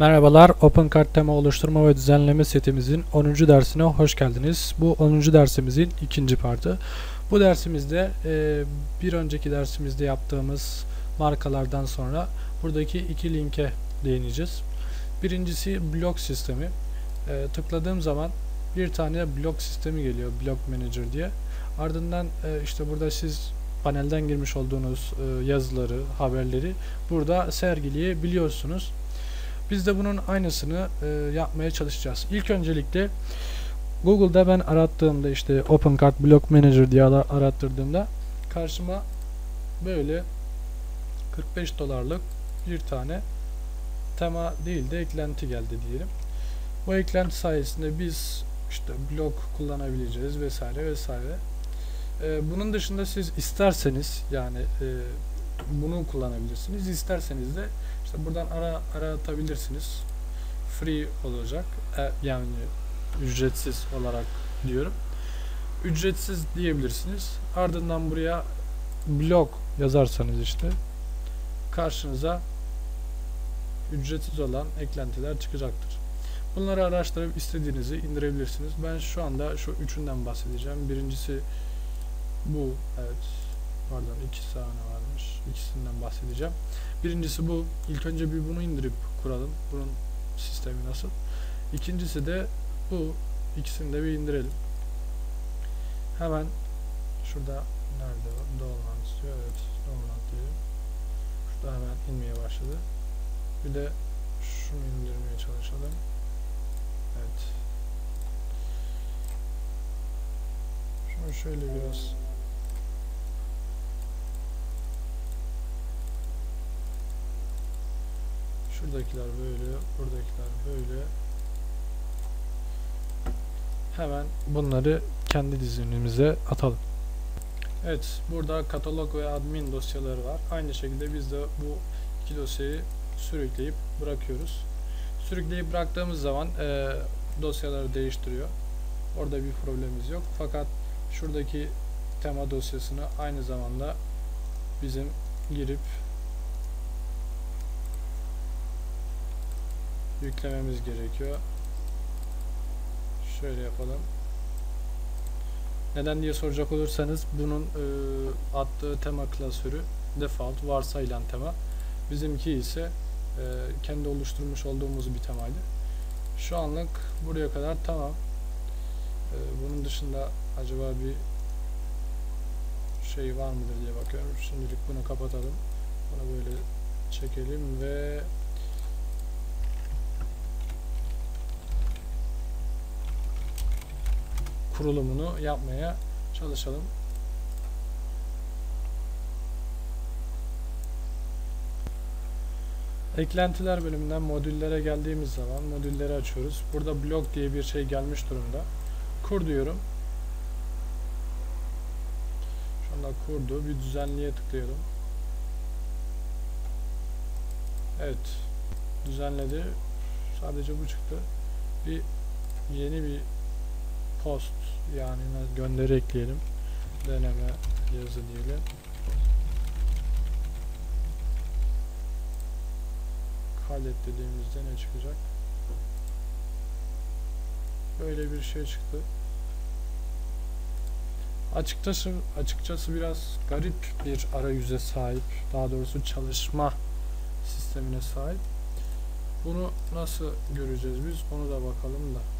Merhabalar, OpenCart tema oluşturma ve düzenleme setimizin 10. dersine hoş geldiniz. Bu 10. dersimizin ikinci partı. Bu dersimizde e, bir önceki dersimizde yaptığımız markalardan sonra buradaki iki linke değineceğiz. Birincisi blok sistemi. E, tıkladığım zaman bir tane blok sistemi geliyor, Block Manager diye. Ardından e, işte burada siz panelden girmiş olduğunuz yazıları, haberleri burada sergileyebiliyorsunuz. Biz de bunun aynısını e, yapmaya çalışacağız. İlk öncelikle Google'da ben arattığımda işte OpenCart Block Manager diye arattırdığımda karşıma böyle 45 dolarlık bir tane tema değil de eklenti geldi diyelim. Bu eklenti sayesinde biz işte blok kullanabileceğiz vesaire vesaire. Ee, bunun dışında siz isterseniz yani e, bunu kullanabilirsiniz. İsterseniz de işte buradan ara aratabilirsiniz. Free olacak. E, yani ücretsiz olarak diyorum. Ücretsiz diyebilirsiniz. Ardından buraya blog yazarsanız işte karşınıza ücretsiz olan eklentiler çıkacaktır. Bunları araştırıp istediğinizi indirebilirsiniz. Ben şu anda şu üçünden bahsedeceğim. Birincisi bu. Evet. Pardon iki tane varmış. Bahsedeceğim. Birincisi bu. İlk önce bir bunu indirip kuralım. Bunun sistemi nasıl. İkincisi de bu. İkisini de bir indirelim. Hemen şurada nerede Dolman istiyor. Evet. Dolman diyelim. Şurada hemen inmeye başladı. Bir de şunu indirmeye çalışalım. Evet. Şunu şöyle biraz Şuradakiler böyle, buradakiler böyle. Hemen bunları kendi dizinimize atalım. Evet, burada katalog ve admin dosyaları var. Aynı şekilde biz de bu iki dosyayı sürükleyip bırakıyoruz. Sürükleyip bıraktığımız zaman e, dosyaları değiştiriyor. Orada bir problemimiz yok. Fakat şuradaki tema dosyasını aynı zamanda bizim girip yüklememiz gerekiyor. Şöyle yapalım. Neden diye soracak olursanız bunun e, attığı tema klasörü default varsayılan tema. Bizimki ise e, kendi oluşturmuş olduğumuz bir temaydı. Şu anlık buraya kadar tamam. E, bunun dışında acaba bir şey var mıdır diye bakıyorum. Şimdilik bunu kapatalım. Bunu böyle çekelim ve kurulumunu yapmaya çalışalım. Eklentiler bölümünden modüllere geldiğimiz zaman modülleri açıyoruz. Burada blok diye bir şey gelmiş durumda. Kur diyorum. Şu anda kurdu. Bir düzenliğe tıklayalım. Evet. Düzenledi. Sadece bu çıktı. Bir yeni bir post yani gönderi ekleyelim. Deneme yazı diyelim. Kaydet dediğimizde ne çıkacak? Böyle bir şey çıktı. Açıkçası açıkçası biraz garip bir arayüze sahip. Daha doğrusu çalışma sistemine sahip. Bunu nasıl göreceğiz biz? Onu da bakalım da.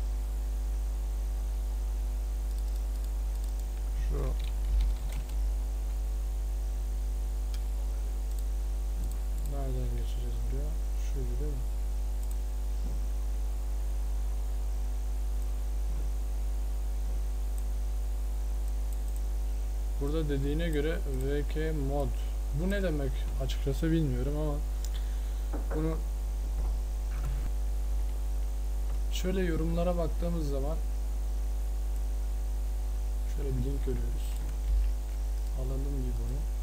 Burada dediğine göre VK mod. Bu ne demek açıkçası bilmiyorum ama bunu şöyle yorumlara baktığımız zaman Şöyle bir link görüyoruz. Alalım bir bunu.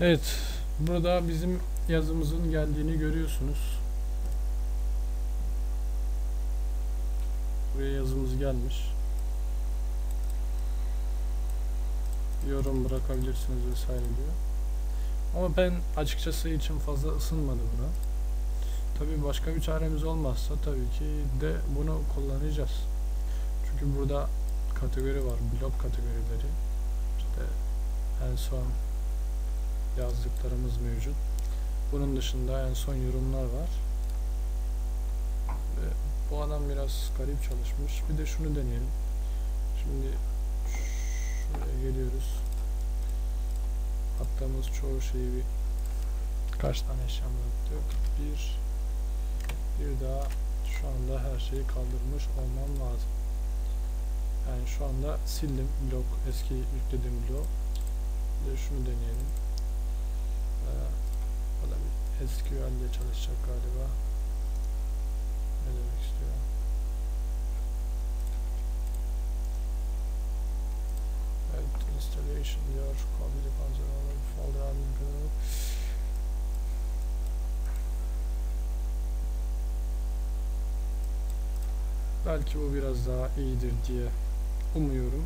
Evet. Burada bizim yazımızın geldiğini görüyorsunuz. Buraya yazımız gelmiş. Yorum bırakabilirsiniz vesaire diyor. Ama ben açıkçası için fazla ısınmadı buna. Tabii başka bir çaremiz olmazsa tabii ki de bunu kullanacağız. Çünkü burada kategori var, blok kategorileri. İşte en son yazdıklarımız mevcut. Bunun dışında en son yorumlar var. Ve bu adam biraz garip çalışmış. Bir de şunu deneyelim. Şimdi şuraya geliyoruz. Attığımız çoğu şeyi bir kaç tane eşyam yaptık? Bir bir daha şu anda her şeyi kaldırmış olmam lazım. Yani şu anda sildim blok eski yüklediğim blok. De şunu deneyelim. Ee, o da bir SQL ile çalışacak galiba. Ne demek istiyor? Evet, installation diyor. The console folder admin. Belki bu biraz daha iyidir diye umuyorum.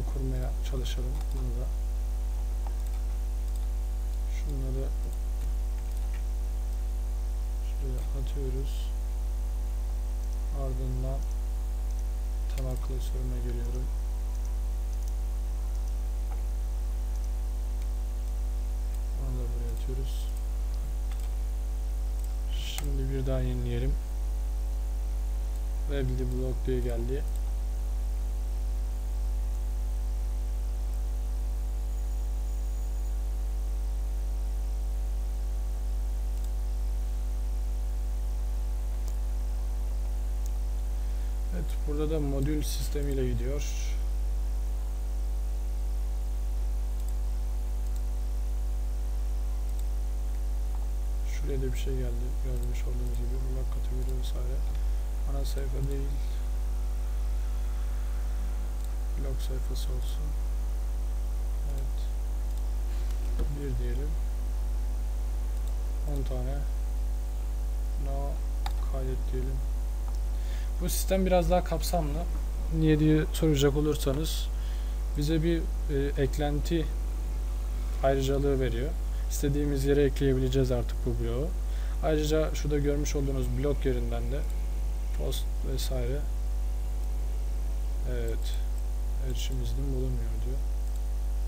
Hemen kurmaya çalışalım bunu da. Şunları şuraya atıyoruz. Ardından temel klasörüne geliyorum. Onu da buraya atıyoruz. Şimdi bir daha yenileyelim. Webli blok diye geldi. Da modül sistemiyle gidiyor. Şuraya da bir şey geldi. Görmüş olduğunuz gibi blok kategori vesaire. Ana sayfa değil. Blog sayfası olsun. Evet. Bir diyelim. 10 tane. No kaydet diyelim. Bu sistem biraz daha kapsamlı. Niye diye soracak olursanız bize bir e, eklenti ayrıcalığı veriyor. İstediğimiz yere ekleyebileceğiz artık bu bloğu. Ayrıca şurada görmüş olduğunuz blok yerinden de post vesaire evet erişim iznim bulunmuyor diyor.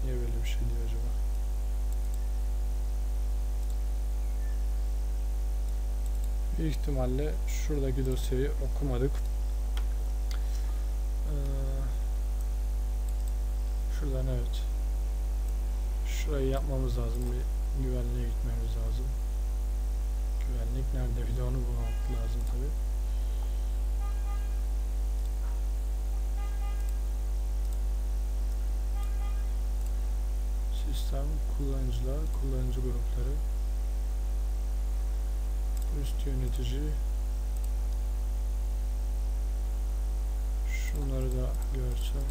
Niye böyle bir şey diyor acaba? Büyük ihtimalle şuradaki dosyayı okumadık. Ee, şuradan evet. Şurayı yapmamız lazım. Bir güvenliğe gitmemiz lazım. Güvenlik nerede? Bir de onu bulmak lazım tabi. Sistem, kullanıcılar, kullanıcı grupları, üst yönetici, şunları da görsün,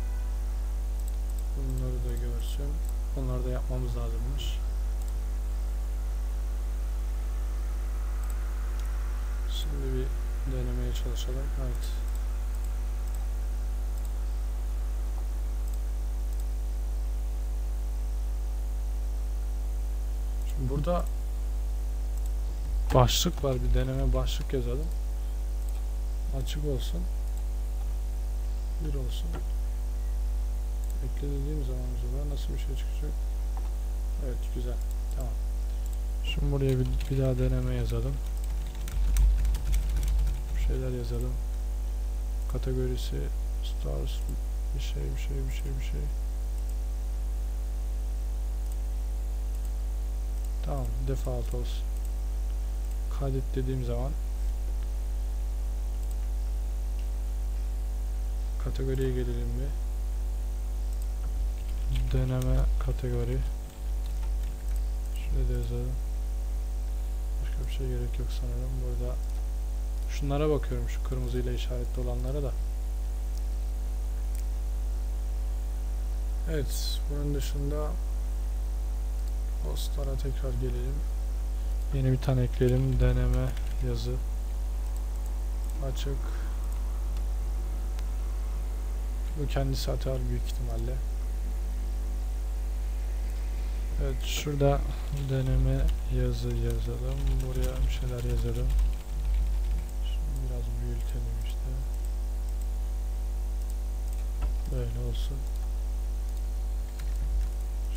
bunları da görsün, onları da yapmamız lazımmış. Şimdi bir denemeye çalışalım. Evet. Şimdi burada başlık var. Bir deneme başlık yazalım. Açık olsun. Bir olsun. Ekle zaman acaba nasıl bir şey çıkacak? Evet güzel. Tamam. Şimdi buraya bir, bir daha deneme yazalım. Bir şeyler yazalım. Kategorisi stars bir şey bir şey bir şey bir şey. Tamam default olsun. Kaydet dediğim zaman kategoriye gelelim bir. Deneme kategori. Şurada yazalım. Başka bir şey gerek yok sanırım. Burada şunlara bakıyorum şu kırmızıyla işaretli olanlara da. Evet, bunun dışında postlara tekrar gelelim. Yeni bir tane ekleyelim. Deneme yazı açık. Bu kendisi atar büyük ihtimalle. Evet, şurada deneme yazı yazalım. Buraya bir şeyler yazalım. Şimdi biraz büyütelim işte. Böyle olsun.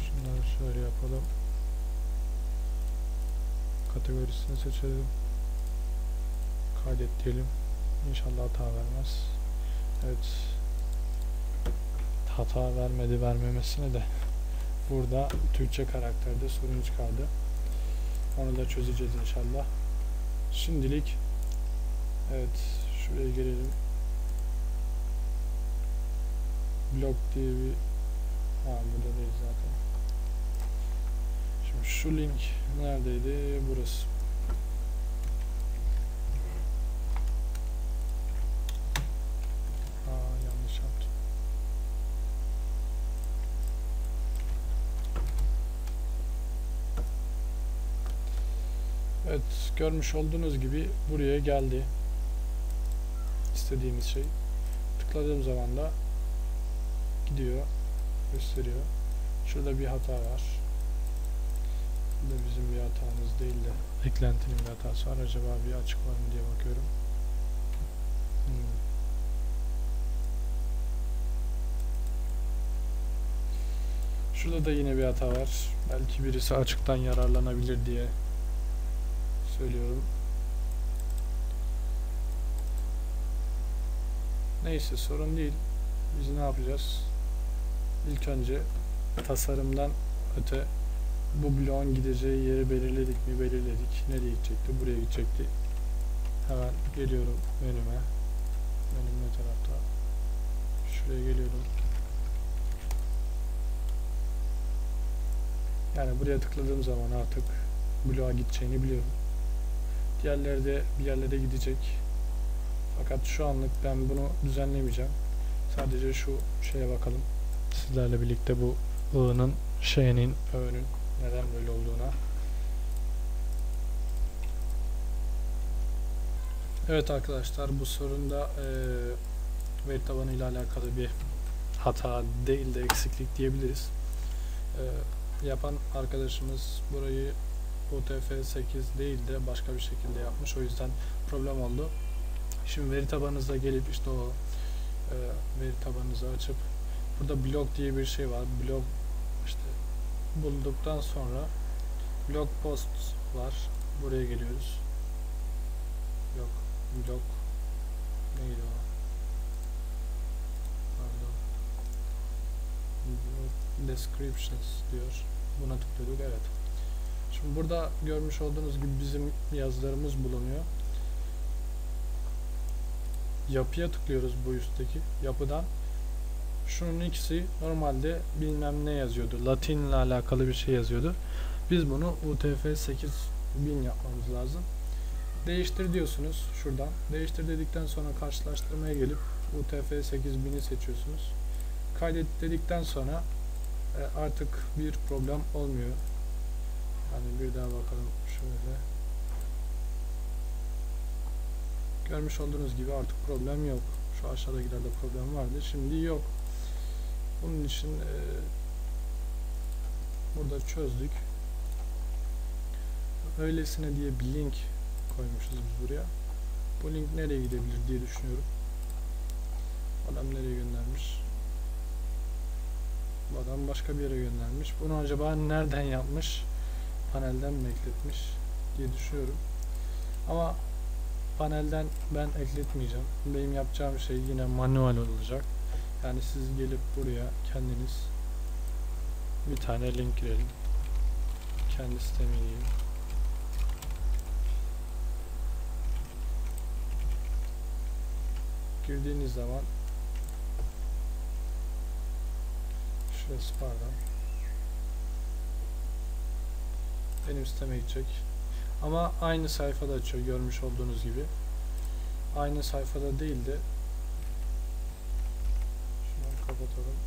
Şunları şöyle yapalım. Kategorisini seçelim. Kaydet diyelim. İnşallah hata vermez. Evet. Hata vermedi vermemesine de burada Türkçe karakterde sorun çıkardı. Onu da çözeceğiz inşallah. Şimdilik evet şuraya gelelim. Blok diye bir ha burada değil zaten. Şimdi şu link neredeydi? Burası. Evet görmüş olduğunuz gibi buraya geldi. İstediğimiz şey. Tıkladığım zaman da gidiyor. Gösteriyor. Şurada bir hata var. Bu da bizim bir hatamız değil de eklentinin bir hatası var. Acaba bir açık var mı diye bakıyorum. Hmm. Şurada da yine bir hata var. Belki birisi açıktan yararlanabilir diye söylüyorum. Neyse sorun değil. Biz ne yapacağız? İlk önce tasarımdan öte bu bloğun gideceği yeri belirledik mi? Belirledik. Nereye gidecekti? Buraya gidecekti. Hemen geliyorum önüme. Benim ne tarafta? Şuraya geliyorum. Yani buraya tıkladığım zaman artık bloğa gideceğini biliyorum. Diğerleri de bir yerlere gidecek. Fakat şu anlık ben bunu düzenlemeyeceğim. Sadece şu şeye bakalım. Sizlerle birlikte bu ığının şeyinin öğünün neden böyle olduğuna. Evet arkadaşlar bu sorunda e, veri tabanı ile alakalı bir hata değil de eksiklik diyebiliriz. E, yapan arkadaşımız burayı UTF-8 değil de başka bir şekilde yapmış. O yüzden problem oldu. Şimdi veri tabanınıza gelip işte o e, veri tabanınızı açıp burada blog diye bir şey var. İşte bulduktan sonra blog post var. Buraya geliyoruz. Yok. Blog neydi o? Pardon. Descriptions diyor. Buna tıklıyorduk. Evet. Şimdi burada görmüş olduğunuz gibi bizim yazılarımız bulunuyor. Yapıya tıklıyoruz bu üstteki yapıdan. Şunun ikisi normalde bilmem ne yazıyordu. Latin ile alakalı bir şey yazıyordu. Biz bunu UTF 8000 yapmamız lazım. Değiştir diyorsunuz şuradan. Değiştir dedikten sonra karşılaştırmaya gelip UTF 8000'i seçiyorsunuz. Kaydet dedikten sonra e, artık bir problem olmuyor. Yani bir daha bakalım şöyle. Görmüş olduğunuz gibi artık problem yok. Şu aşağıdakilerde problem vardı. Şimdi yok. Bunun için e, burada çözdük. Öylesine diye bir link koymuşuz biz buraya. Bu link nereye gidebilir diye düşünüyorum. Adam nereye göndermiş? Bu adam başka bir yere göndermiş. Bunu acaba nereden yapmış? Panelden mi ekletmiş diye düşünüyorum. Ama panelden ben ekletmeyeceğim. Benim yapacağım şey yine manuel olacak. Yani siz gelip buraya kendiniz bir tane link girelim. Kendi sitemi diyeyim. Girdiğiniz zaman şurası pardon benim siteme gidecek. Ama aynı sayfada açıyor görmüş olduğunuz gibi. Aynı sayfada değil de kapatalım.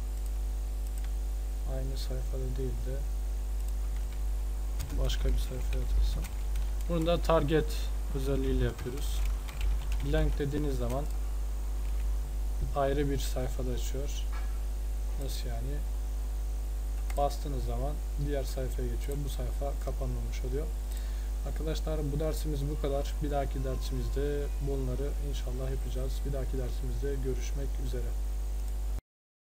aynı sayfada değil de başka bir sayfaya atılsın. Bunu da target özelliğiyle yapıyoruz. Blank dediğiniz zaman ayrı bir sayfada açıyor. Nasıl yani? Bastığınız zaman diğer sayfaya geçiyor. Bu sayfa kapanmamış oluyor. Arkadaşlar bu dersimiz bu kadar. Bir dahaki dersimizde bunları inşallah yapacağız. Bir dahaki dersimizde görüşmek üzere.